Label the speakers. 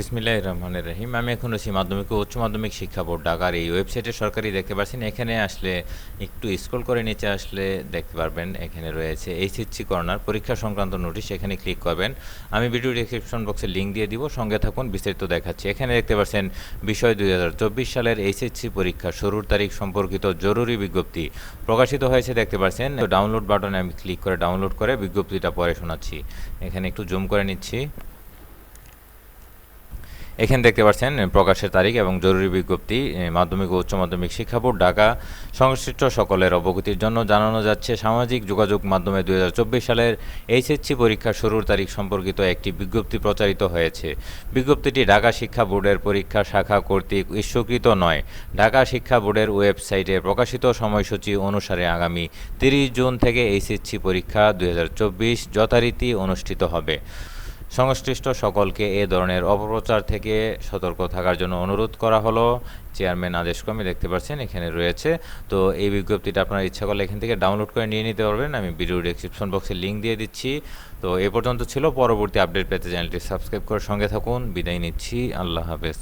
Speaker 1: বিসমিল্লাহ রহমানের রহিম। আমি এখন রয়েছি মাধ্যমিক ও উচ্চ মাধ্যমিক শিক্ষা বোর্ড ঢাকার এই ওয়েবসাইটে সরকারি দেখতে পাচ্ছেন এখানে আসলে একটু স্ক্রল করে নিচে আসলে দেখতে পারবেন, এখানে রয়েছে এইচএসসি কর্নার পরীক্ষা সংক্রান্ত নোটিশ, এখানে ক্লিক করবেন। আমি ভিডিও ডিসক্রিপশন বক্সে লিঙ্ক দিয়ে দিব, সঙ্গে থাকুন, বিস্তারিত দেখাচ্ছি। এখানে দেখতে পাচ্ছেন, বিষয় দুই হাজার চব্বিশ সালের এইচএসসি পরীক্ষা শুরুর তারিখ সম্পর্কিত জরুরি বিজ্ঞপ্তি প্রকাশিত হয়েছে, দেখতে পাচ্ছেন। ডাউনলোড বাটনে আমি ক্লিক করে ডাউনলোড করে বিজ্ঞপ্তিটা পরে শোনাচ্ছি। এখানে একটু জুম করে নিচ্ছি। এখানে দেখতে পাচ্ছেন প্রকাশের তারিখ এবং জরুরি বিজ্ঞপ্তি মাধ্যমিক ও উচ্চ মাধ্যমিক শিক্ষা বোর্ড, ঢাকা। সংশ্লিষ্ট সকলের অবগতির জন্য জানানো যাচ্ছে, সামাজিক যোগাযোগ মাধ্যমে দুই হাজার চব্বিশ সালের এইচএসসি পরীক্ষা শুরুর তারিখ সম্পর্কিত একটি বিজ্ঞপ্তি প্রচারিত হয়েছে। বিজ্ঞপ্তিটি ঢাকা শিক্ষা বোর্ডের পরীক্ষা শাখা কর্তৃক ইস্যুকৃত নয়। ঢাকা শিক্ষা বোর্ডের ওয়েবসাইটে প্রকাশিত সময়সূচি অনুসারে আগামী তিরিশ জুন থেকে এইচএসসি পরীক্ষা দুই হাজার চব্বিশ যথারীতি অনুষ্ঠিত হবে। সংশ্লিষ্ট সকলকে এ ধরনের অপপ্রচার থেকে সতর্ক থাকার জন্য অনুরোধ করা হলো। চেয়ারম্যান আদেশক্রমে দেখতে পাচ্ছেন, এখানে রয়েছে। তো এই বিজ্ঞপ্তিটা আপনার ইচ্ছা করলে এখান থেকে ডাউনলোড করে নিয়ে নিতে পারবেন। আমি ভিডিও ডিসক্রিপশন বক্সে লিঙ্ক দিয়ে দিচ্ছি। তো এ পর্যন্ত ছিল। পরবর্তী আপডেট পেতে চ্যানেলটি সাবস্ক্রাইব করে সঙ্গে থাকুন। বিদায় নিচ্ছি। আল্লাহ হাফেজ।